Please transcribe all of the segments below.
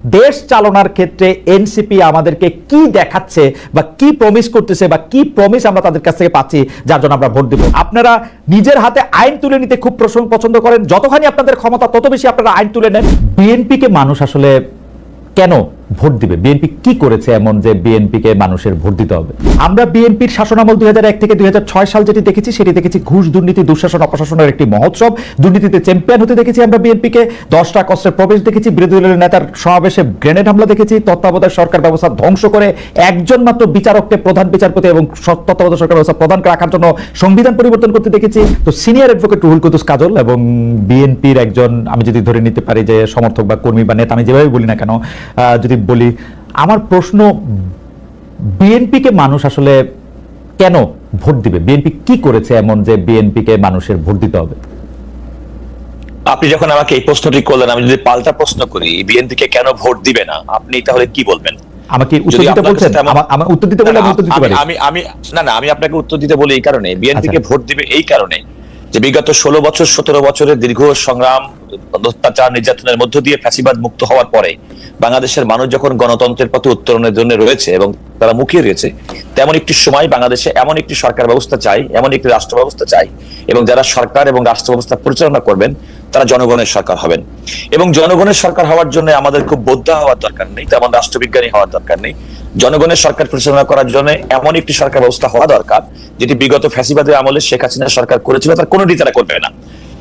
দেশ চালনার ক্ষেত্রে এনসিপি আমাদেরকে কি দেখাচ্ছে বা কি প্রমিস করতেছে বা কি প্রমিস আমরা তাদের কাছ থেকে পাচ্ছি, যার জন্য আমরা ভোট দিব? আপনারা নিজের হাতে আইন তুলে নিতে খুব প্রসঙ্গ পছন্দ করেন। যতখানি আপনাদের ক্ষমতা, তত বেশি আপনারা আইন তুলে নেন। বিএনপিকে মানুষ আসলে কেন ভোট দিবে। বিএনপি কি করেছে এমন যে বিএনপিকে মানুষের ভোট দিতে হবে? আমরা বিএনপির শাসনামল দুই থেকে দুই সাল যেটি দেখেছি সেটি দেখেছি ঘুষ দুর্নীতি দুঃশাসন অপশাসনের একটি মহোৎসব। দুর্নীতিতে চ্যাম্পিয়ন হতে দেখেছি আমরা বিএনপিকে। দশটা কষ্টের প্রবেশ দেখেছি বিরোধী দলের নেতার সমাবেশে গ্রেনেড হামলা দেখেছি তত্ত্বাবধায়ক সরকার ব্যবস্থা ধ্বংস করে একজন মাত্র বিচারককে প্রধান বিচারপতি এবং তত্ত্বাবধায়ক সরকার ব্যবস্থা প্রধান রাখার জন্য সংবিধান পরিবর্তন করতে দেখেছি। তো সিনিয়র অ্যাডভোকেট রুহুল কুতুস কাজল এবং বিএনপির একজন আমি যদি ধরে নিতে পারি যে সমর্থক বা কর্মী বা নেতা আমি যেভাবে বলি না কেন আহ, যদি বলি আমার প্রশ্ন বিএনপিকে মানুষ আসলে কেন ভোট দিবে? বিএনপি কি করেছে এমন যে বিএনপিকে মানুষের ভোট দিতে হবে? আপনি যখন আমাকে এই প্রশ্নটি করলেন আমি যদি পাল্টা প্রশ্ন করি বিএনপিকে কেন ভোট দিবে না? আপনি তাহলে কি বলবেন? আমাকে উত্তর দিতে বলছেন আমা- আমার উত্তর দিতে বললে আমি উত্তর দিতে পারি। আমি আমি না না আমি আপনাকে উত্তর দিতে বলি এই কারণে বিএনপিকে আচ্ছা। ভোট দিবে এই কারণে যে বিগত ষোলো বছর সতেরো বছরের দীর্ঘ সংগ্রাম অত্যাচার, নির্যাতনের মধ্য দিয়ে ফ্যাসিবাদ মুক্ত হওয়ার পরে বাংলাদেশের মানুষ যখন গণতন্ত্রের পথে উত্তরণের জন্য রয়েছে এবং তারা মুখিয়ে রয়েছে, তেমন একটি সময় বাংলাদেশে এমন একটি সরকার ব্যবস্থা চাই, এমন একটি রাষ্ট্র ব্যবস্থা চাই এবং যারা সরকার এবং রাষ্ট্র ব্যবস্থা পরিচালনা করবেন, তারা জনগণের সরকার হবেন। এবং জনগণের সরকার হওয়ার জন্য আমাদের খুব বোদ্ধা হওয়ার দরকার নেই, তেমন রাষ্ট্রবিজ্ঞানী হওয়ার দরকার নেই। জনগণের সরকার পরিচালনা করার জন্য এমন একটি সরকার ব্যবস্থা হওয়া দরকার, যেটি বিগত ফ্যাসিবাদের আমলে শেখ হাসিনা সরকার করেছিল, তার কোনোটি তারা করবে না।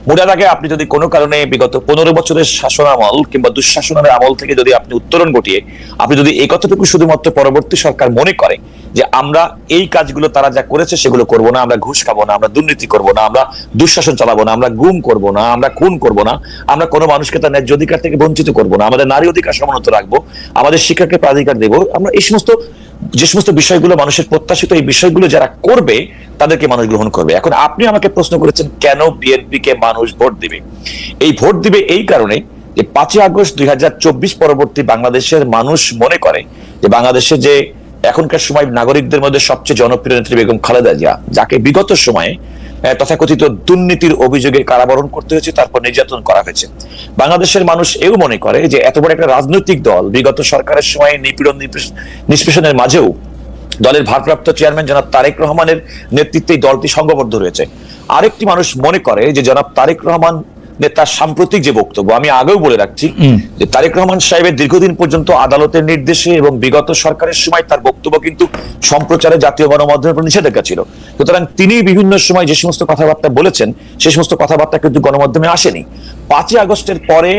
মুরার আগে আপনি যদি কোনো কারণে বিগত পনেরো বছরের শাসন আমল কিংবা দুঃশাসনের আমল থেকে যদি আপনি উত্তরণ ঘটিয়ে আপনি যদি এই কথাটুকু শুধুমাত্র পরবর্তী সরকার মনে করে যে আমরা এই কাজগুলো তারা যা করেছে সেগুলো করব না, আমরা ঘুষ খাব না, আমরা দুর্নীতি করব না, আমরা দুঃশাসন চালাবো না, আমরা গুম করব না, আমরা খুন করব না, আমরা কোনো মানুষকে তার ন্যায্য অধিকার থেকে বঞ্চিত করব না, আমাদের নারী অধিকার সমুন্নত রাখব, আমাদের শিক্ষাকে প্রাধিকার দেবো, আমরা এই সমস্ত যে সমস্ত বিষয়গুলো, মানুষের প্রত্যাশিত এই বিষয়গুলো যারা করবে, তাদেরকে মানুষ গ্রহণ করবে। এখন আপনি আমাকে প্রশ্ন করেছেন, কেন বিএনপি কে মানুষ ভোট দিবে? এই ভোট দিবে এই কারণে যে পাঁচই আগস্ট দুই হাজার চব্বিশ পরবর্তী বাংলাদেশের মানুষ মনে করে যে বাংলাদেশে যে এখনকার সময় নাগরিকদের মধ্যে সবচেয়ে জনপ্রিয় নেত্রী বেগম খালেদা জিয়া, যাকে বিগত সময়ে তথাকথিত দুর্নীতির অভিযোগে কারাবরণ করতে হয়েছে, তারপর নির্যাতন করা হয়েছে। বাংলাদেশের মানুষ এও মনে করে যে, এত বড় একটা রাজনৈতিক দল বিগত সরকারের সময় নিপীড়ন নিষ্পেষণের মাঝেও দলের ভারপ্রাপ্ত চেয়ারম্যান জনাব তারেক রহমানের নেতৃত্বে দলটি সংঘবদ্ধ রয়েছে। আরেকটি মানুষ মনে করে যে, জনাব তারেক রহমান তার সাম্প্রতিক যে বক্তব্য আমি আগেও বলে রাখছি যে তারেক রহমান সাহেবের দীর্ঘদিন পর্যন্ত আদালতের নির্দেশে এবং বিগত সরকারের সময় তার বক্তব্য কিন্তু সম্প্রচারে জাতীয় গণমাধ্যমের উপর নিষেধাজ্ঞা ছিল। সুতরাং তিনি বিভিন্ন সময় যে সমস্ত কথাবার্তা বলেছেন সেই সমস্ত কথাবার্তা কিন্তু গণমাধ্যমে আসেনি। পাঁচই আগস্টের পরে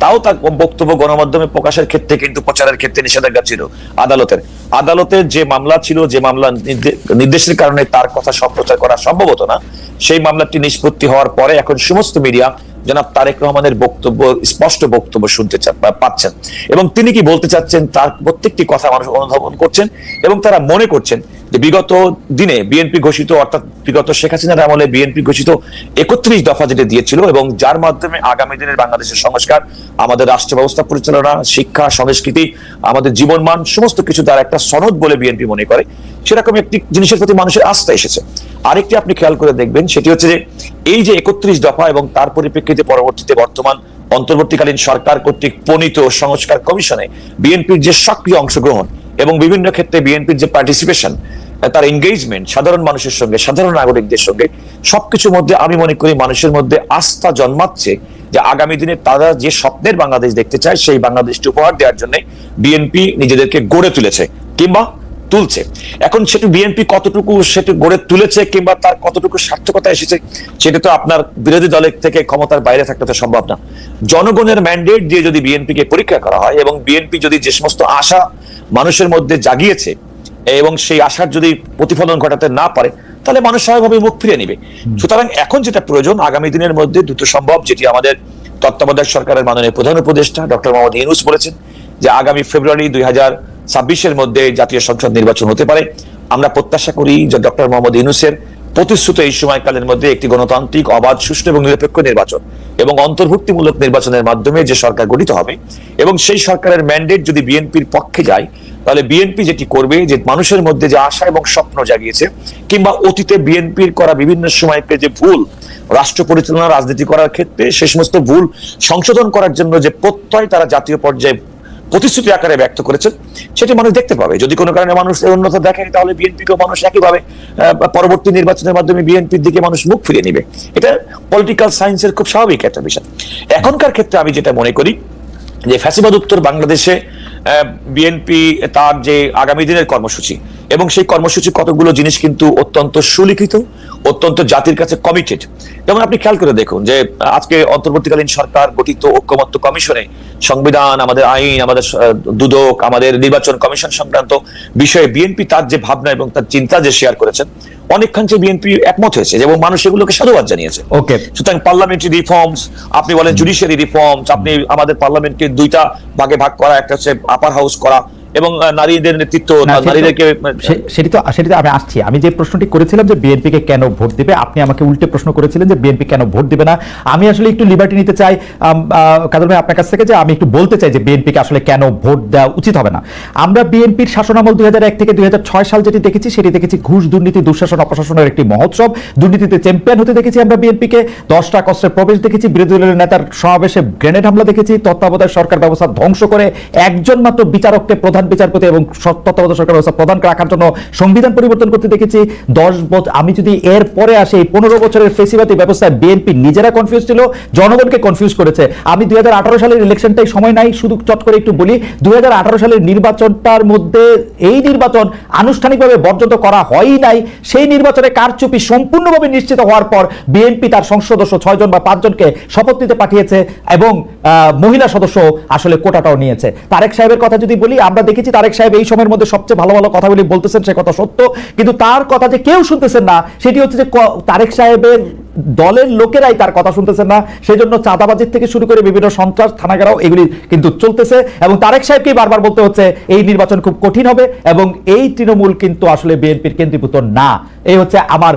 তাও তার বক্তব্য গণমাধ্যমে প্রকাশের ক্ষেত্রে কিন্তু প্রচারের ক্ষেত্রে নিষেধাজ্ঞা ছিল আদালতের। আদালতের যে মামলা ছিল যে মামলা নির্দেশের কারণে তার কথা সম্প্রচার করা সম্ভব হতো না। সেই মামলাটি নিষ্পত্তি হওয়ার পরে এখন সমস্ত মিডিয়া জনাব তারেক রহমানের বক্তব্য, স্পষ্ট বক্তব্য শুনতে পাচ্ছেন। এবং তিনি কি বলতে চাচ্ছেন তার প্রত্যেকটি কথা মানুষ অনুধাবন করছেন এবং তারা মনে করছেন যে বিগত দিনে বিএনপি ঘোষিত, অর্থাৎ বিগত শেখ হাসিনার আমলে বিএনপি ঘোষিত একত্রিশ দফা যেটা দিয়েছিল এবং যার মাধ্যমে আগামী দিনের বাংলাদেশের সংস্কার, আমাদের রাষ্ট্র ব্যবস্থা পরিচালনা, শিক্ষা, সংস্কৃতি, আমাদের জীবনমান, সমস্ত কিছু তার একটা সনদ বলে বিএনপি মনে করে। সেরকম একটি জিনিসের প্রতি মানুষের আস্থা এসেছে। আরেকটি আপনি খেয়াল করে দেখবেন, সেটি হচ্ছে যে এই যে একত্রিশ দফা এবং তার পরিপ্রেক্ষিতে পরবর্তীতে বর্তমান অন্তর্বর্তীকালীন সরকার কর্তৃক প্রণীত সংস্কার কমিশনে বিএনপির যে সক্রিয় অংশগ্রহণ এবং বিভিন্ন ক্ষেত্রে বিএনপির যে পার্টিসিপেশন তার এঙ্গেজমেন্ট সাধারণ মানুষের সঙ্গে, সাধারণ নাগরিকদের সঙ্গে, সবকিছুর মধ্যে আমি মনে করি মানুষের মধ্যে আস্থা জন্মাচ্ছে যে আগামী দিনে তারা যে স্বপ্নের বাংলাদেশ দেখতে চায়, সেই বাংলাদেশটি উপহার দেওয়ার জন্য বিএনপি নিজেদেরকে গড়ে তুলেছে। কিংবা তুলছে। এখন সেটি বিএনপি কতটুকু সেটি গড়ে তুলেছে কিংবা তার কতটুকু সার্থকতা এসেছে সেটা তো আপনার বিরোধী দলের থেকে ক্ষমতার বাইরে থাকতে তো সম্ভব না। জনগণের ম্যান্ডেট দিয়ে যদি বিএনপিকে পরীক্ষা করা হয় এবং বিএনপি যদি যে সমস্ত আশা মানুষের মধ্যে জাগিয়েছে এবং সেই আশার যদি প্রতিফলন ঘটাতে না পারে তাহলে মানুষ স্বাভাবিকভাবে মুখ ফিরে নিবে। সুতরাং এখন যেটা প্রয়োজন আগামী দিনের মধ্যে দ্রুত সম্ভব যেটি আমাদের তত্ত্বাবধায়ক সরকারের মাননীয় প্রধান উপদেষ্টা ডক্টর মোহাম্মদ ইউনুস বলেছেন যে আগামী ফেব্রুয়ারি দুই হাজার ছাব্বিশের মধ্যে জাতীয় সংসদ নির্বাচন হতে পারে। আমরা প্রত্যাশা করি যে ডক্টর মোহাম্মদ ইউনুসের প্রতিশ্রুত এই সময়কালের মধ্যে একটি গণতান্ত্রিক, অবাধ, সুষ্ঠু এবং নিরপেক্ষ নির্বাচন এবং অন্তর্ভুক্তিমূলক নির্বাচনের মাধ্যমে যে সরকার গঠিত হবে এবং সেই সরকারের ম্যান্ডেট যদি বিএনপির পক্ষে যায়, তাহলে বিএনপি যেটি করবে যে মানুষের মধ্যে যে আশা এবং স্বপ্ন জাগিয়েছে কিংবা অতীতে বিএনপির করা বিভিন্ন সময়কে যে ভুল রাষ্ট্র পরিচালনা, রাজনীতি করার ক্ষেত্রে সে সমস্ত ভুল সংশোধন করার জন্য যে প্রত্যয় তারা জাতীয় পর্যায়ে প্রতিশ্রুতি আকারে ব্যক্ত করেছেন, সেটি মানুষ দেখতে পাবে। যদি কোনো কারণে মানুষ অন্যথা দেখে তাহলে বিএনপিকেও মানুষ একইভাবে পরবর্তী নির্বাচনের মাধ্যমে বিএনপির দিকে মানুষ মুখ ফিরিয়ে নিবে। এটা পলিটিক্যাল সায়েন্সের খুব স্বাভাবিক একটা বিষয়। এখনকার ক্ষেত্রে আমি যেটা মনে করি, যে ফ্যাসিবাদ উত্তর বাংলাদেশে বিএনপি তার যে আগামী দিনের কর্মসূচি এবং সেই কর্মসূচি কতগুলো জিনিস কিন্তু অত্যন্ত সুলিখিত অত্যন্ত জাতির কাছে কমিটেড যেমন আপনি খেয়াল করে দেখুন যে আজকে অন্তর্বর্তীকালীন সরকার গঠিত ঐক্যমত্য কমিশনে সংবিধান আমাদের আইন আমাদের দুদক আমাদের নির্বাচন কমিশন সংক্রান্ত বিষয়ে বিএনপি তার যে ভাবনা এবং তার চিন্তা যে শেয়ার করেছেন অনেকখানি বিএনপি একমত হয়েছে এবং মানুষ এগুলোকে সাধুবাদ জানিয়েছে। ওকে সুতরাং পার্লামেন্টারি রিফর্মস আপনি বলেন জুডিশিয়ারি রিফর্মস আপনি আমাদের পার্লামেন্টকে দুইটা ভাগে ভাগ করা একটা হচ্ছে আপার হাউস করা এবং নারীদের নেতৃত্ব নারীদেরকে সেটি তো সেটি তো আমি আসছি। আমি যে প্রশ্নটি করেছিলাম যে বিএনপি কে কেন ভোট দিবে আপনি আমাকে উল্টে প্রশ্ন করেছিলেন যে বিএনপি কেন ভোট দিবে না। আমি আসলে একটু লিবার্টি নিতে চাই। কাদের ভাই আপনার কাছ থেকে যে আমি একটু বলতে চাই যে বিএনপি কে আসলে কেন ভোট দেওয়া উচিত হবে না। আমরা বিএনপির শাসনামল দুই হাজার এক থেকে দুই সাল যেটি দেখেছি সেটি দেখেছি ঘুষ দুর্নীতি দুঃশাসন অপশাসনের একটি মহোৎসব। দুর্নীতিতে চ্যাম্পিয়ন হতে দেখেছি আমরা বিএনপিকে। দশটা কষ্টের প্রবেশ দেখেছি। বিরোধী দলের নেতার সমাবেশে গ্রেনেড হামলা দেখেছি। তত্ত্বাবধায়ক সরকার ব্যবস্থা ধ্বংস করে একজন মাত্র বিচারককে প্রধান বিচারপতি এবং তত্ত্বাবধায়ক সরকার ব্যবস্থা প্রধান রাখার জন্য সংবিধান পরিবর্তন করতে দেখেছি। দশ বছর আমি যদি এর পরে আসি, এই পনেরো বছরের ফেসিবাদী ব্যবস্থায় বিএনপি নিজেরা কনফিউজ ছিল, জনগণকে কনফিউজ করেছে। আমি দুই সালের ইলেকশনটাই সময় নাই, শুধু চট করে একটু বলি, দুই সালের নির্বাচনটার মধ্যে এই নির্বাচন আনুষ্ঠানিকভাবে বর্জন করা হয়ই নাই। সেই নির্বাচনে কারচুপি সম্পূর্ণভাবে নিশ্চিত হওয়ার পর বিএনপি তার সংসদ সদস্য ছয়জন বা পাঁচজনকে শপথ নিতে পাঠিয়েছে এবং মহিলা সদস্য আসলে কোটাটাও নিয়েছে। তারেক সাহেবের কথা যদি বলি, আমরা দেখেছি তারেক সাহেব এই সময়ের মধ্যে সবচেয়ে ভালো ভালো কথাগুলি বলতেছেন সে কথা সত্য। কিন্তু তার কথা যে কেউ শুনতেছেন না সেটি হচ্ছে যে তারেক সাহেবের দলের লোকেরাই তার কথা শুনতেছেন না। সেই জন্য চাঁদাবাজির থেকে শুরু করে বিভিন্ন সন্ত্রাস থানাগারাও এগুলি কিন্তু চলতেছে। এবং তারেক সাহেবকেই বারবার বলতে হচ্ছে এই নির্বাচন খুব কঠিন হবে এবং এই তৃণমূল কিন্তু আসলে বিএনপির কেন্দ্রীভূত না। এই হচ্ছে আমার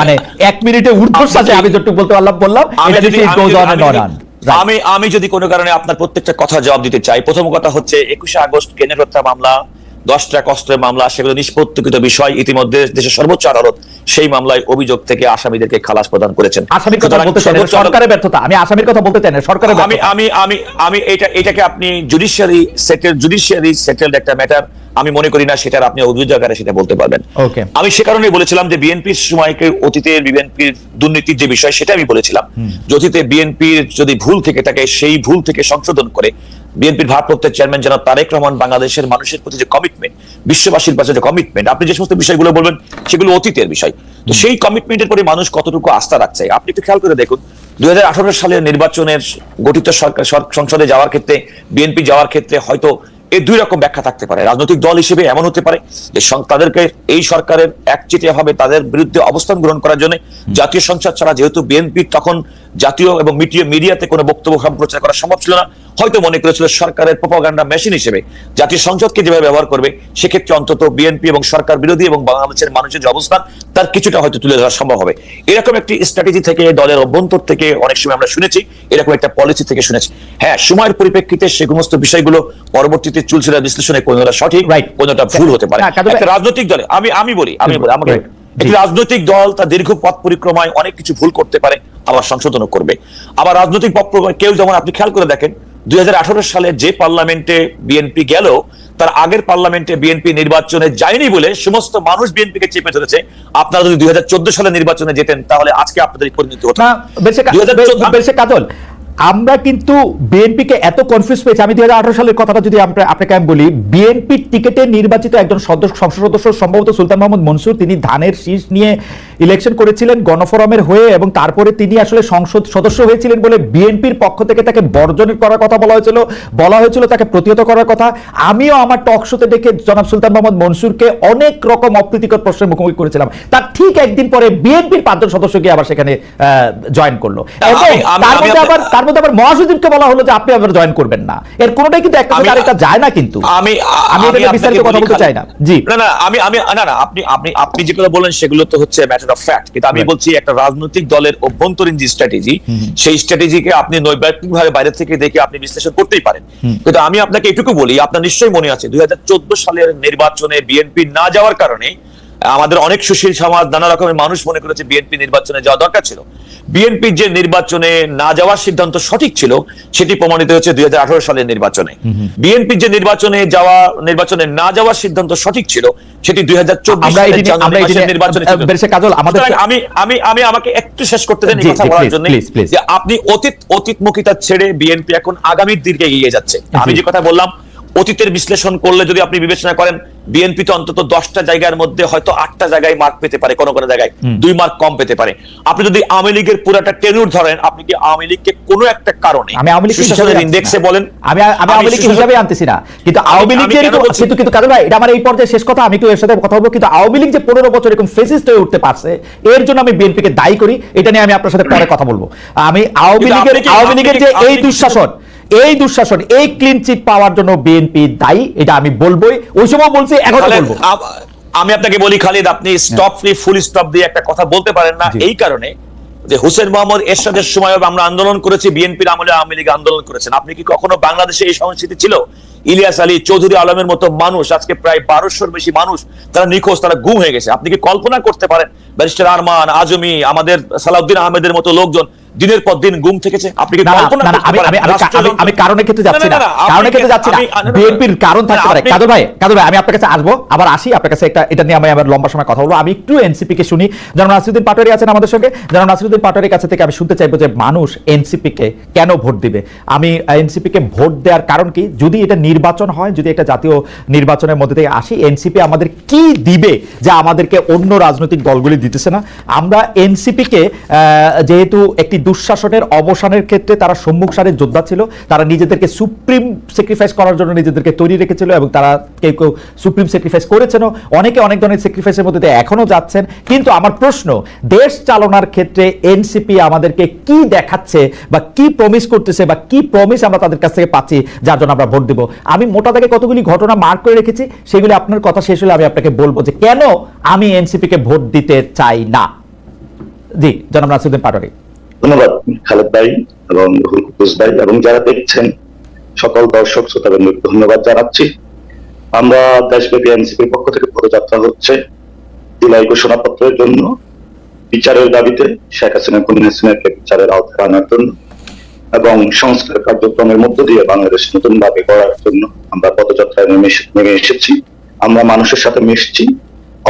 মানে এক মিনিটে ঊর্ধ্বশ্বাসে আমি যতটুকু বলতে পারলাম বললাম এটা আমি আমি যদি- কোনো কারণে আপনার প্রত্যেকটা কথা জবাব দিতে চাই প্রথম কথা হচ্ছে একুশে আগস্ট কেন্দ্রের হত্যা মামলা দশটা কষ্টের মামলা সেগুলো নিষ্পত্তিকৃত বিষয় ইতিমধ্যে দেশের সর্বোচ্চ আদালত সেই মামলায় অভিযোগ থেকে আসামিদেরকে খালাস প্রদান করেছেন। আসামির কথা বলতে চাই সরকারের ব্যর্থতা। আমি আসামির কথা বলতে চাই না সরকারের আমি আমি আমি আমি এটা এটাকে আপনি জুডিশিয়ারি সেটেল জুডিশিয়ারি সেটেলড একটা ম্যাটার আমি মনে করি না সেটার আপনি অভিযোগ আকারে সেটা বলতে পারবেন। আমি সে কারণে বলেছিলাম যে বিএনপির সময়কে অতীতের বিএনপির দুর্নীতির যে বিষয় সেটা আমি বলেছিলাম। যে অতীতে বিএনপির যদি ভুল থেকে থাকে সেই ভুল থেকে সংশোধন করে বিএনপির ভারপ্রাপ্ত চেয়ারম্যান জনাব তারেক রহমান বাংলাদেশের মানুষের প্রতি যে কমিটমেন্ট বিশ্ববাসীর পাশে যে কমিটমেন্ট আপনি যে সমস্ত বিষয়গুলো বলবেন সেগুলো অতীতের বিষয়। তো সেই কমিটমেন্টের প্রতি মানুষ কতটুকু আস্থা রাখছে? আপনি একটু খেয়াল করে দেখুন দুই হাজার আঠারো সালের নির্বাচনের গঠিত সরকার সংসদে যাওয়ার ক্ষেত্রে বিএনপি যাওয়ার ক্ষেত্রে হয়তো এর দুই রকম ব্যাখ্যা থাকতে পারে। রাজনৈতিক দল হিসেবে এমন হতে পারে যে তাদেরকে এই সরকারের একচেটিয়া ভাবে তাদের বিরুদ্ধে অবস্থান গ্রহণ করার জন্য জাতীয় সংসদ ছাড়া যেহেতু বিএনপি তখন জাতীয় এবং মিডিয়া মিডিয়াতে কোনো বক্তব্য সম্প্রচার করা সম্ভব ছিল না। হয়তো মনে করেছিল সরকারের প্রপাগান্ডা মেশিন হিসেবে জাতীয় সংসদকে যেভাবে ব্যবহার করবে সেক্ষেত্রে অন্তত বিএনপি এবং সরকার বিরোধী এবং বাংলাদেশের মানুষের যে অবস্থান তার কিছুটা হয়তো তুলে ধরা সম্ভব হবে। এরকম একটি স্ট্র্যাটেজি থেকে দলের অভ্যন্তর থেকে অনেক সময় আমরা শুনেছি এরকম একটা পলিসি থেকে শুনেছি। হ্যাঁ সময়ের পরিপ্রেক্ষিতে সে সমস্ত বিষয়গুলো পরবর্তীতে চুলচুলা বিশ্লেষণে কোনটা সঠিক. কোনটা ভুল হতে পারে। রাজনৈতিক দলে আমি আমি বলি আমি বলি আমাকে. একটি। রাজনৈতিক দল তার দীর্ঘ পথ পরিক্রমায় অনেক কিছু ভুল করতে পারে আবার সংশোধনও করবে। আবার রাজনৈতিক পথ কেউ যেমন আপনি খেয়াল করে দেখেন দুই সালে যে পার্লামেন্টে বিএনপি গেল তার আগের পার্লামেন্টে বিএনপি নির্বাচনে যায়নি বলে সমস্ত মানুষ বিএনপিকে চেপে ধরেছে। আপনারা যদি দুই হাজার চোদ্দ সালে নির্বাচনে যেতেন তাহলে আজকে আপনাদের পরিণতি হতো। না বেশি কা- 2014 বেশি কাজল আমরা কিন্তু বিএনপিকে এত কনফিউজ পেয়েছি। আমি দুই হাজার আঠারো সালের কথাটা যদি আপনাকে আমি বলি বিএনপির টিকেটে নির্বাচিত একজন সদস্য সংসদ সদস্য সম্ভবত সুলতান মোহাম্মদ মনসুর, তিনি ধানের শীষ নিয়ে ইলেকশন করেছিলেন গণফোরামের হয়ে এবং তারপরে তিনি আসলে সংসদ সদস্য হয়েছিলেন বলে বিএনপির পক্ষ থেকে তাকে বর্জন করার কথা বলা হয়েছিল বলা হয়েছিল তাকে প্রতিহত করার কথা। আমিও আমার টক শোতে দেখে জনাব সুলতান মোহাম্মদ মনসুরকে অনেক রকম অপ্রীতিকর প্রশ্নের মুখোমুখি করেছিলাম। তার ঠিক একদিন পরে বিএনপির পাঁচজন সদস্য গিয়ে আবার সেখানে জয়েন করল। তার মধ্যে আবার তার মধ্যে আবার মহাসচিবকে বলা হলো যে আপনি আবার জয়েন করবেন না। এর কোনোটাই কিন্তু একটা আরেকটা যায় না কিন্তু। আমি আমি এটা বিস্তারিত কথা বলতে চাই না। জি। না না আমি আমি না না আপনি আপনি আপনি যেগুলো বলেন সেগুলো তো হচ্ছে ম্যাটার অফ ফ্যাক্ট কিন্তু আমি বলছি একটা রাজনৈতিক দলের অভ্যন্তরীণ যে স্ট্র্যাটেজি সেই স্ট্র্যাটেজিকে আপনি নৈবাত্তিক ভাবে বাইরে থেকে দেখে আপনি বিশ্লেষণ করতেই পারেন। কিন্তু আমি আপনাকে এটুকু বলি আপনার নিশ্চয়ই মনে আছে দুই হাজার চোদ্দ সালের নির্বাচনে বিএনপি না যাওয়ার কারণে আমাদের অনেক সুশীল সমাজ নানা রকমের মানুষ মনে করেছে বিএনপি নির্বাচনে যাওয়া দরকার ছিল। বিএনপির যে নির্বাচনে না যাওয়ার সিদ্ধান্ত সঠিক ছিল সেটি প্রমাণিত হয়েছে দুই সালের নির্বাচনে। বিএনপির যে নির্বাচনে যাওয়া নির্বাচনে না যাওয়ার সিদ্ধান্ত সঠিক ছিল সেটি দুই হাজার আমি আমি আমি আমাকে একটু শেষ করতে দেন কথা বলার জন্য. যে আপনি অতীত অতীতমুখিতা ছেড়ে বিএনপি এখন আগামীর দিকে এগিয়ে যাচ্ছে। আমি যে কথা বললাম অতীতের বিশ্লেষণ করলে যদি আপনি বিবেচনা করেন বিএনপি তো অন্তত দশটা জায়গার মধ্যে হয়তো আটটা জায়গায় মার্ক পেতে পারে কোনো কোনো জায়গায় দুই মার্ক কম পেতে পারে। আপনি যদি আওয়ামী লীগের পুরাটা টেনুর ধরেন আপনি কি আওয়ামী লীগকে কোনো একটা কারণে আমি আওয়ামী লীগ সুশাসনের ইন্ডেক্সে বলেন? আমি আমি আওয়ামী লীগ হিসাবে আনতেছি না। কিন্তু আওয়ামী লীগের? কিন্তু কিন্তু ভাই এটা আমার এই পর্যায়ে শেষ কথা আমি একটু এর সাথে কথা বলব। কিন্তু আওয়ামী লীগ যে পনেরো বছর এরকম ফেসিস্ট হয়ে উঠতে পারছে এর জন্য আমি বিএনপিকে দায়ী করি। এটা নিয়ে আমি আপনার সাথে পরে কথা বলব। আমি আওয়ামী লীগের আওয়ামী লীগের যে এই দুঃশাসন এই দুঃশাসন এই ক্লিন চিট পাওয়ার জন্য বিএনপি দায়ী এটা আমি বলবোই। ওই সময় বলছি এখন বলব। আমি আপনাকে বলি খালিদ আপনি স্টপ ফ্রি ফুল স্টপ দিয়ে একটা কথা বলতে পারেন না। এই কারণে যে হুসেন মোহাম্মদ এরশাদের সময় আমরা আন্দোলন করেছি বিএনপির আমলে আওয়ামী লীগ আন্দোলন করেছেন। আপনি কি কখনো বাংলাদেশে এই সংস্কৃতি ছিল? ইলিয়াস আলী চৌধুরী আলমের মতো মানুষ আজকে প্রায় বারোশোর বেশি মানুষ তারা নিখোঁজ তারা গুম হয়ে গেছে। আপনি কি কল্পনা করতে পারেন? ব্যারিস্টার আরমান আজমি আমাদের সালাউদ্দিন আহমেদের মতো লোকজন দিনের পর দিন গুম থেকেছে আপনি কি কল্পনা আমি- আমি- আমি- কারণের ক্ষেত্রে যাচ্ছি না। কারণের ক্ষেত্রে যাচ্ছি না। বিএনপির কারণ থাকতে পারে। কাদর ভাই, কাদর ভাই, আমি আপনার কাছে আসব, আবার আসি, আপনার কাছে একটা- এটা নিয়ে আমি আবার লম্বা সময় কথা বলব। আমি একটু NCP কে শুনি। জনাব নাসিরুদ্দিন পাটোয়ারি আছেন আমাদের সঙ্গে। জনাব নাসিরুদ্দিন পাটোয়ারির কাছে থেকে আমি শুনতে চাইব যে মানুষ NCP কে কেন ভোট দিবে? আমি এনসিপি কে ভোট দেওয়ার কারণ কি যদি এটা নির্বাচন হয় যদি একটা জাতীয় নির্বাচনের মধ্যে থেকে আসি এনসিপি আমাদের কি দিবে যা আমাদেরকে অন্য রাজনৈতিক দলগুলি দিতেছে না আমরা এনসিপি কে আহ, যেহেতু একটি দুঃশাসনের অবসানের ক্ষেত্রে তারা সম্মুখ সারের যোদ্ধা ছিল। তারা নিজেদেরকে সুপ্রিম স্যাক্রিফাইস করার জন্য নিজেদেরকে তৈরি রেখেছিল এবং তারা কেউ কেউ সুপ্রিম স্যাক্রিফাইস করেছেন অনেকে অনেক ধরনের স্যাক্রিফাইসের মধ্যে দিয়ে এখনও যাচ্ছেন। কিন্তু আমার প্রশ্ন, দেশ চালনার ক্ষেত্রে এনসিপি আমাদেরকে কি দেখাচ্ছে বা কি প্রমিস করতেছে বা কি প্রমিস আমরা তাদের কাছ থেকে পাচ্ছি, যার জন্য আমরা ভোট দিব? আমি মোটা দাগে কতগুলি ঘটনা মার্ক করে রেখেছি, সেগুলি আপনার কথা শেষ হলে আমি আপনাকে বলব যে কেন আমি এনসিপি কে ভোট দিতে চাই না। জি, জনাব নাসিরুদ্দিন পাটোয়ারি। ধন্যবাদ, খালেদ ভাই এবং রুহুল কুদ্দুস ভাই এবং যারা দেখছেন, সকল দর্শক, শ্রোতাবৃন্দ, ধন্যবাদ জানাচ্ছি। আমরা দেশব্যাপী এনসিপির পক্ষ থেকে পদযাত্রা হচ্ছে জুলাই ঘোষণাপত্রের জন্য। বিচারের দাবিতে শেখ হাসিনা, খুনি হাসিনাকে বিচারের আওতায় আনার জন্য এবং সংস্কার কার্যক্রমের মধ্য দিয়ে বাংলাদেশ নতুন ভাবে গড়ার জন্য আমরা পদযাত্রায় নেমে নেমে এসেছি। আমরা মানুষের সাথে মিশছি,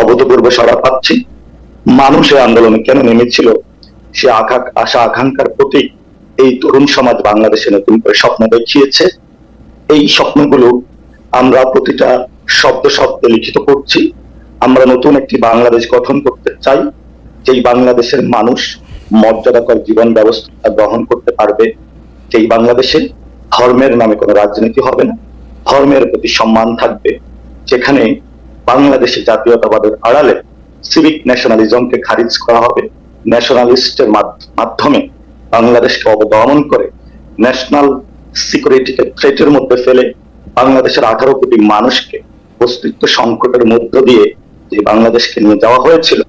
অভূতপূর্ব সাড়া পাচ্ছি। মানুষের আন্দোলনে কেন নেমেছিল সে আকাঙ্ক আশা আকাঙ্ক্ষার প্রতি এই তরুণ সমাজ বাংলাদেশে নতুন করে স্বপ্ন দেখিয়েছে। এই স্বপ্নগুলো আমরা প্রতিটা শব্দ শব্দে লিখিত করছি। আমরা নতুন একটি বাংলাদেশ গঠন করতে চাই, যেই বাংলাদেশের মানুষ মর্যাদাকর জীবন ব্যবস্থা গ্রহণ করতে পারবে। যেই বাংলাদেশে ধর্মের নামে কোনো রাজনীতি হবে না, ধর্মের প্রতি সম্মান থাকবে। যেখানে বাংলাদেশে জাতীয়তাবাদের আড়ালে সিভিক ন্যাশনালিজমকে খারিজ করা হবে। ন্যাশনালিস্টের মাধ্যমে বাংলাদেশকে অবদমন করে ন্যাশনাল সিকিউরিটিকে থ্রেটের মধ্যে ফেলে বাংলাদেশের আঠারো কোটি মানুষকে অস্তিত্ব সংকটের মধ্য দিয়ে যে বাংলাদেশকে নিয়ে যাওয়া হয়েছিল,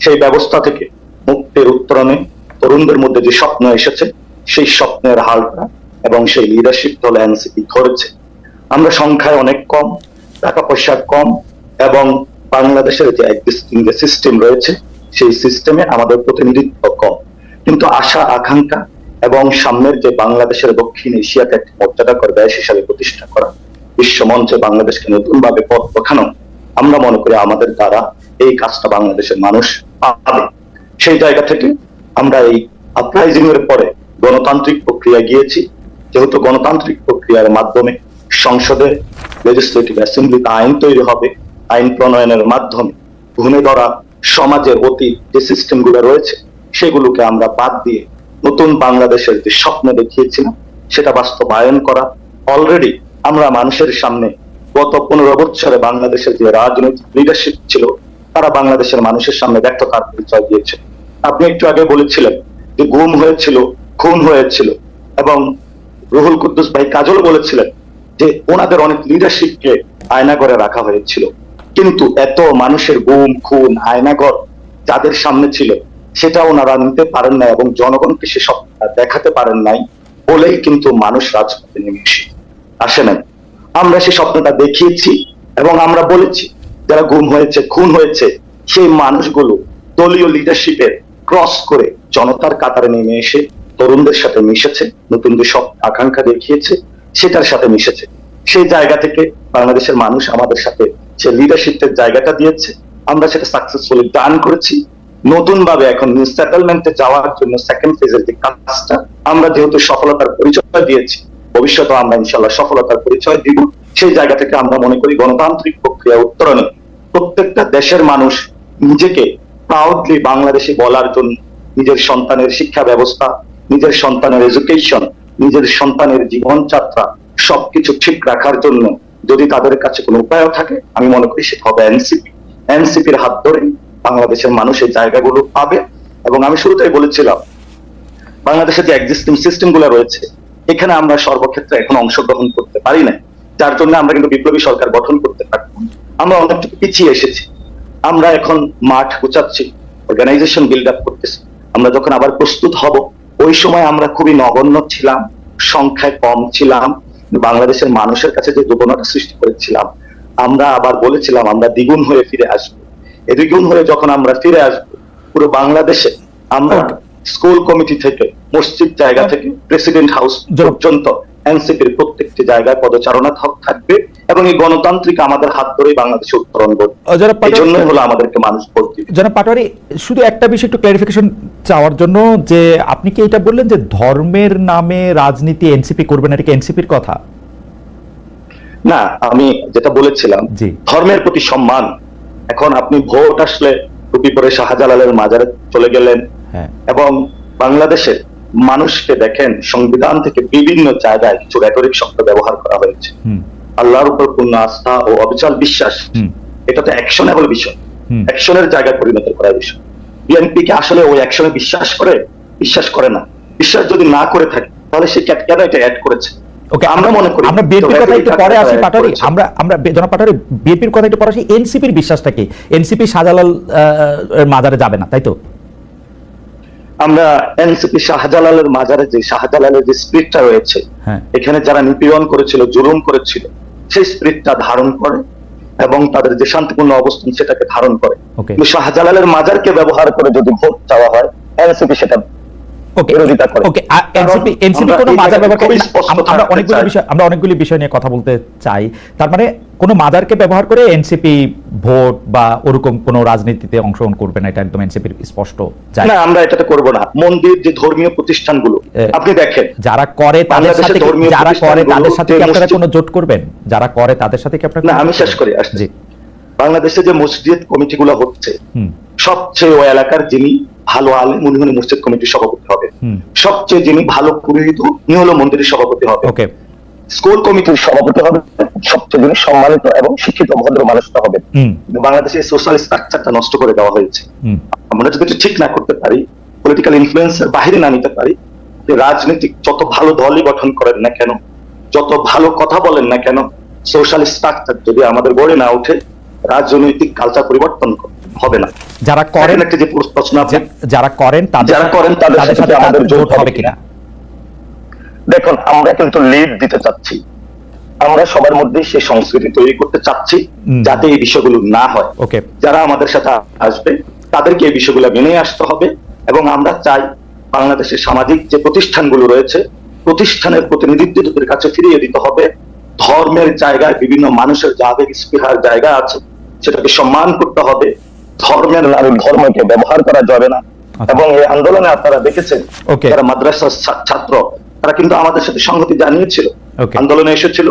সেই ব্যবস্থা থেকে মুক্তির উত্তরণে তরুণদের মধ্যে যে স্বপ্ন এসেছে, সেই স্বপ্নের হালটা এবং সেই লিডারশিপ দল এনসিপি ধরেছে। আমরা সংখ্যায় অনেক কম, টাকা পয়সা কম এবং বাংলাদেশের যে যে সিস্টেম রয়েছে সেই সিস্টেমে আমাদের প্রতিনিধিত্ব কম। কিন্তু আশা, আকাঙ্ক্ষা এবং সামনের যে বাংলাদেশের দক্ষিণ এশিয়াকে একটি মর্যাদাকর দেশ হিসাবে প্রতিষ্ঠা করা বিশ্ব মঞ্চে বাংলাদেশকে নতুন ভাবে পথ দেখানো, আমরা মনে করি আমাদের দ্বারা এই কাজটা বাংলাদেশের মানুষ পাবে। সেই জায়গা থেকে আমরা এই আপরাইজিং এর পরে গণতান্ত্রিক প্রক্রিয়া গিয়েছি। যেহেতু গণতান্ত্রিক প্রক্রিয়ার মাধ্যমে সংসদে লেজিসলেটিভ অ্যাসেম্বলিতে আইন তৈরি হবে, আইন প্রণয়নের মাধ্যমে ঘুমে ধরা সমাজের অতীত যে সিস্টেমগুলো রয়েছে, সেগুলোকে আমরা বাদ দিয়ে নতুন বাংলাদেশের যে স্বপ্ন দেখিয়েছিলাম, সেটা বাস্তবায়ন করা। অলরেডি আমরা মানুষের সামনে গত পনেরো বছরে বাংলাদেশের যে রাজনৈতিক লিডারশিপ ছিল, তারা বাংলাদেশের মানুষের সামনে ব্যর্থতার পরিচয় দিয়েছে। আপনি একটু আগে বলেছিলেন যে গুম হয়েছিল, খুন হয়েছিল, এবং রুহুল কুদ্দুস ভাই কাজল বলেছিলেন যে ওনাদের অনেক লিডারশিপকে আয়না করে রাখা হয়েছিল। কিন্তু এত মানুষের গুম খুন আয়নাগর যাদের সামনে ছিল সেটা ওনারা নিতে পারেন না এবং জনগণকে সে সব দেখাতে পারেন নাই বলেই কিন্তু মানুষ রাজপথে নেমে এসে আসে নাই আমরা সেই স্বপ্নটা দেখিয়েছি এবং আমরা বলেছি, যারা গুম হয়েছে, খুন হয়েছে, সেই মানুষগুলো দলীয় লিডারশিপের ক্রস করে জনতার কাতারে নেমে এসে তরুণদের সাথে মিশেছে, নতুন যে সব আকাঙ্ক্ষা দেখিয়েছে, সেটার সাথে মিশেছে। সেই জায়গা থেকে বাংলাদেশের মানুষ আমাদের সাথে সে লিডারশিপের জায়গাটা দিয়েছে, আমরা সেটা সাকসেসফুলি ডান করেছি। নতুন ভাবে এখন সেটেলমেন্টে যাওয়ার জন্য সেকেন্ড ফেজের যে কাজটা, আমরা যেহেতু সফলতার পরিচয় দিয়েছি ভবিষ্যতে আমরা ইনশাল্লাহ সফলতার পরিচয় দিব। সেই জায়গা থেকে আমরা মনে করি গণতান্ত্রিক প্রক্রিয়া উত্তরণে প্রত্যেকটা দেশের মানুষ নিজেকে প্রাউডলি বাংলাদেশে বলার জন্য নিজের সন্তানের শিক্ষা ব্যবস্থা, নিজের সন্তানের এডুকেশন নিজের সন্তানের জীবনযাত্রা সবকিছু ঠিক রাখার জন্য যদি তাদের কাছে কোনো উপায় থাকে, আমি মনে করি সেটা হবে এনসিপি। এনসিপির হাত ধরে বাংলাদেশের মানুষ এই জায়গাগুলো পাবে। এবং আমি শুরুতেই বলেছিলাম বাংলাদেশের যে এক্সিস্টিং সিস্টেমগুলো রয়েছে, এখানে আমরা সর্বক্ষেত্রে এখন অংশগ্রহণ করতে পারি না যার জন্য আমরা কিন্তু বিপ্লবী সরকার গঠন করতে পারব আমরা অনেকটুকু পিছিয়ে এসেছি। আমরা এখন মাঠ গুছাচ্ছি অর্গানাইজেশন বিল্ড আপ করতেছি। আমরা যখন আবার প্রস্তুত হব, ওই সময় আমরা খুবই নগণ্য ছিলাম, সংখ্যায় কম ছিলাম বাংলাদেশের মানুষের কাছে যে দুর্বলতা সৃষ্টি করেছিলাম আমরা আবার বলেছিলাম আমরা দ্বিগুণ হয়ে ফিরে আসব। দ্বিগুণ হয়ে যখন আমরা ফিরে আসব পুরো বাংলাদেশে আমরা স্কুল কমিটি থেকে মসজিদ জায়গা থেকে প্রেসিডেন্ট হাউস পর্যন্ত এনসিপির প্রত্যেকটি জায়গায় পদচারণা থাক- থাকবে। এবং এই গণতান্ত্রিক আমাদের হাত ধরেই বাংলাদেশে উত্তরণ করবে এই জন্যই হলো আমাদেরকে মানুষ দিবে জনাব পাটোয়ারি শুধু একটা বিষয় একটু ক্লারিফিকেশন চাওয়ার জন্য যে আপনি কি এটা বললেন যে ধর্মের নামে রাজনীতি এনসিপি করবে না এটা কি এনসিপির কথা? না আমি যেটা বলেছিলাম ধর্মের প্রতি সম্মান। এখন আপনি ভোট আসলে টুপি পরে শাহজালালের মাজারে চলে গেলেন। হ্যাঁ। এবং বাংলাদেশের মানুষকে দেখেন সংবিধান থেকে বিভিন্ন জায়গায় কিছু রেটরিক শব্দ ব্যবহার করা হয়েছে। আল্লাহর উপর পূর্ণ আস্থা ও অবিচল বিশ্বাস এটা তো অ্যাকশনেবল বিষয়। অ্যাকশনের জায়গায় পরিণত করার বিষয়। বিএনপি কি আসলে ওই অ্যাকশনে বিশ্বাস করে? বিশ্বাস করে না। বিশ্বাস যদি না করে থাকে তাহলে সে কেন এটা অ্যাড করেছে? ওকে আমরা মনে করি আমরা বিএনপির কথা একটু পরে আসি পাটারি আমরা আমরা জনাব পাটারি বিএনপির কথা একটু পরে আসি এনসিপির বিশ্বাসটা কি? এনসিপি শাহজালাল মাজারে যাবে না তাই তো? আমরা এনসিপি শাহজালালের মাজারে যে শাহজালালের যে স্পিরিটটা রয়েছে হ্যাঁ। এখানে যারা নিপীড়ন করেছিল জুলুম করেছিল সেই স্পিরিটটা ধারণ করে এবং তাদের যে শান্তিপূর্ণ অবস্থান সেটাকে ধারণ করে। শাহজালালের মাজারকে ব্যবহার করে যদি ভোট চাওয়া হয় এনসিপি সেটা বিরোধিতা করে। ওকে এনসিপি এনসিপি আমরা কোনো মাজার অনেকগুলো বিষয় আমরা অনেকগুলি বিষয় নিয়ে কথা বলতে চাই। তার মানে কোনো মাজারকে ব্যবহার করে এনসিপি ভোট বা ওরকম কোনো রাজনীতিতে অংশগ্রহণ করবে না এটা একদম এনসিপির স্পষ্ট না আমরা এটাতে করব না। মন্দির যে ধর্মীয় প্রতিষ্ঠানগুলো আপনি দেখেন। যারা করে তাদের সাথে যারা করে তাদের সাথে কি আপনারা কোনো জোট করবেন? যারা করে তাদের সাথে কি আপনারা না আমি শেষ? করি আসছি। বাংলাদেশে যে মসজিদ কমিটিগুলো হচ্ছে সবচেয়ে ওই এলাকার যিনি ভালো আলেম উনি মসজিদ কমিটির সভাপতি হবে। সবচেয়ে যিনি ভালো পুরোহিত উনি হলো মন্দিরের সভাপতি হবে। ওকে। স্কুল কমিটির সভাপতি হবে সবচেয়ে যিনি সম্মানিত এবং শিক্ষিত ভদ্র মানুষটা হবে। বাংলাদেশে সোশ্যাল স্ট্রাকচারটা নষ্ট করে দেওয়া হয়েছে। আমরা যদি এটা ঠিক না করতে পারি পলিটিক্যাল ইনফ্লুয়েন্সের বাইরে না নিতে পারি যে রাজনীতিক যত ভালো দলই গঠন করেন না কেন যত ভালো কথা বলেন না কেন সোশ্যাল স্ট্রাকচার যদি আমাদের গড়ে না ওঠে রাজনৈতিক কালচার পরিবর্তন হবে না। যারা করেন একটা যে প্রশ্ন যা- যারা করেন তাদের যারা করেন তাদের তাদের সাথে আমাদের জোট হবে কিনা? দেখুন আমরা কিন্তু লিড দিতে চাচ্ছি। আমরা সবার মধ্যে সেই সংস্কৃতি তৈরি করতে চাচ্ছি যাতে এই বিষয়গুলো না হয়। ওকে। যারা আমাদের সাথে আসবে তাদেরকে এই বিষয়গুলো মেনে আসতে হবে এবং আমরা চাই বাংলাদেশের সামাজিক যে প্রতিষ্ঠানগুলো রয়েছে প্রতিষ্ঠানের প্রতিনিধিত্বদের কাছে ফিরিয়ে দিতে হবে। ধর্মের জায়গায় বিভিন্ন মানুষের যা আবেগ স্পৃহার জায়গা আছে সেটাকে সম্মান করতে হবে। ধর্মের নামে ধর্মকে ব্যবহার করা যাবে না আচ্ছা। এবং এই আন্দোলনে আপনারা দেখেছেন. যারা মাদ্রাসার ছাত্র তারা কিন্তু আমাদের সাথে সংহতি জানিয়েছিল. আন্দোলনে এসেছিল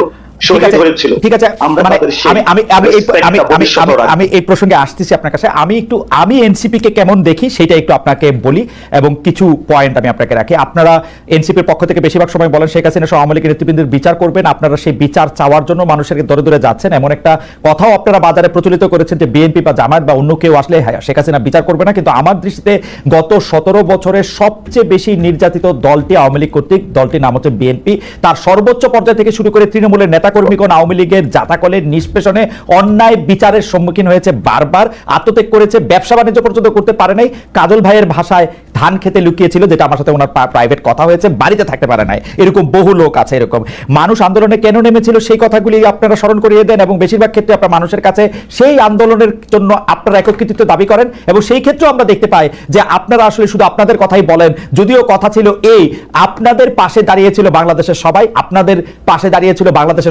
ঠিক আছে মানে আমি আমি আমি এই আমি আমি ভবিষ্যতেও আমি- রাখব। আমি এই প্রসঙ্গে আসতেছি আপনার কাছে। আমি একটু আমি এনসিপি কে কেমন দেখি সেটা একটু আপনাকে বলি এবং কিছু পয়েন্ট আমি আপনাকে রাখি। আপনারা এনসিপির পক্ষ থেকে বেশিরভাগ সময় বলেন শেখ হাসিনা সহ আওয়ামী লীগের নেতৃবৃন্দের বিচার করবেন। আপনারা সেই বিচার চাওয়ার জন্য মানুষের দরে দরে যাচ্ছেন। এমন একটা কথাও আপনারা বাজারে প্রচলিত করেছেন যে বিএনপি বা জামায়াত বা অন্য কেউ আসলে হ্যাঁ, শেখ হাসিনা বিচার করবে না। কিন্তু আমার দৃষ্টিতে গত সতেরো বছরের সবচেয়ে বেশি নির্যাতিত দলটি আওয়ামী লীগ কর্তৃক দলটির নাম হচ্ছে বিএনপি তার সর্বোচ্চ পর্যায় থেকে শুরু করে তৃণমূলের নেতা নেতাকর্মীগণ আওয়ামী লীগের জাতাকলের নিষ্পেষণে অন্যায় বিচারের সম্মুখীন হয়েছে বারবার, আত্মত্যাগ করেছে, ব্যবসা বাণিজ্য পর্যন্ত করতে পারে নাই। কাজল ভাইয়ের ভাষায় ধান খেতে লুকিয়েছিল, যেটা আমার সাথে ওনার প্রাইভেট কথা হয়েছে, বাড়িতে থাকতে পারে নাই। এরকম বহু লোক আছে এরকম। মানুষ আন্দোলনে কেন নেমেছিল সেই কথাগুলি আপনারা স্মরণ করিয়ে দেন এবং বেশিরভাগ ক্ষেত্রে আপনার মানুষের কাছে সেই আন্দোলনের জন্য আপনারা একত্রিত দাবি করেন এবং সেই ক্ষেত্রেও আমরা দেখতে পাই যে আপনারা আসলে শুধু আপনাদের কথাই বলেন, যদিও কথা ছিল এই, আপনাদের পাশে দাঁড়িয়েছিল বাংলাদেশের সবাই, আপনাদের পাশে দাঁড়িয়েছিল বাংলাদেশের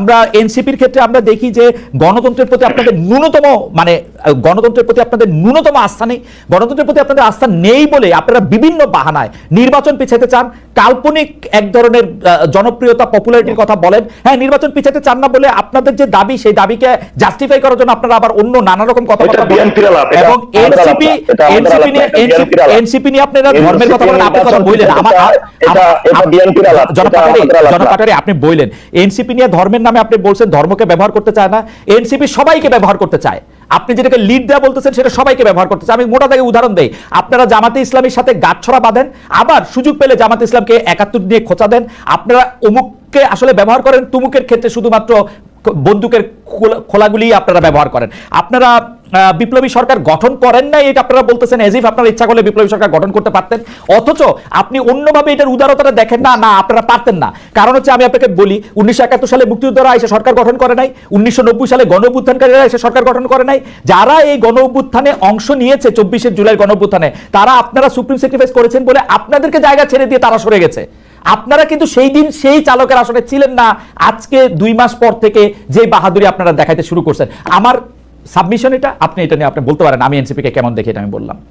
আমরা এনসিপির ক্ষেত্রে আমরা দেখি যে গণতন্ত্রের প্রতি আপনাদের ন্যূনতম মানে গণতন্ত্রের প্রতি আপনাদের ন্যূনতম আস্থা নেই। গণতন্ত্রের প্রতি আপনাদের আস্থা নেই বলে আপনারা বিভিন্ন বাহানায় নির্বাচন পিছাইতে চান। কাল্পনিক এক ধরনের জনপ্রিয়তা পপুলারিটির কথা বলেন। হ্যাঁ নির্বাচন পিছাইতে চান না বলে আপনাদের যে দাবি সেই দাবিকে জাস্টিফাই করার জন্য আপনারা আবার অন্য নানা রকম কথা বলেন। এবং এনসিপি এনসিপি নিয়ে। এনসিপি নিয়ে আপনারা ধর্মের কথা বলেন আপনি কথা বললেন আমার এটা- এটা BNP র আলাপ, জনাব এটা কাটারি, আমাদের আলাপ না। জনাব কাটারি, আপনি বললেন এনসিপি নিয়ে ধর্মের নামে আপনি বলছেন, ধর্মকে ব্যবহার করতে চায় না, এনসিপি সবাইকে ব্যবহার করতে চায়। আপনি যেটাকে লিড দেওয়া বলতেছেন, সেটা সবাইকে ব্যবহার করতে চায়। আমি মোটা থেকে উদাহরণ দেই। আপনারা জামাতে ইসলামের সাথে গাছছড়া বাঁধেন, আবার সুযোগ পেলে জামাতে ইসলামকে একাত্তর নিয়ে খোঁচা দেন। আপনারা অমুককে আসলে ব্যবহার করেন, তুমুকের ক্ষেত্রে শুধুমাত্র বন্দুকের খোলা- খোলাগুলি আপনারা ব্যবহার করেন। আপনারা বিপ্লবী সরকার গঠন করেন নাই, এটা আপনারা বলতেছেন এজিফ আপনারা ইচ্ছা করলে বিপ্লবী সরকার গঠন করতে পারতেন। অথচ আপনি অন্যভাবে এটার উদারতাটা দেখেন না না, আপনারা পারতেন না। কারণ হচ্ছে আমি আপনাকে বলি, উনিশশো একাত্তর সালে মুক্তিযোদ্ধারা এসে সরকার গঠন করে নাই, উনিশশো নব্বই সালে গণ অভ্যুত্থানকারীরা এসে সরকার গঠন করে নাই। যারা এই গণ অভ্যুত্থানে অংশ নিয়েছে চব্বিশে জুলাই গণ অভ্যুত্থানে তারা আপনারা সুপ্রিম স্যাক্রিফাইস করেছেন বলে আপনাদেরকে জায়গা ছেড়ে দিয়ে তারা সরে গেছে। আপনারা কিন্তু সেই দিন সেই চালকের আসলে ছিলেন না, আজকে দুই মাস পর থেকে যে বাহাদুরি আপনারা দেখাইতে শুরু করছেন। আমার সাবমিশন এটা? আপনি এটা নিয়ে আপনি বলতে পারেন আমি এনসিপি কে কেমন দেখি এটা আমি বললাম।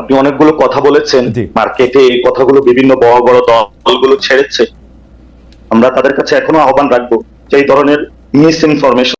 আপনি অনেকগুলো কথা বলেছেন মার্কেটে এই কথাগুলো বিভিন্ন বড় বড় দলগুলো ছেড়েছে। আমরা তাদের কাছে এখনও আহ্বান রাখব যে এই ধরনের মিস ইনফরমেশন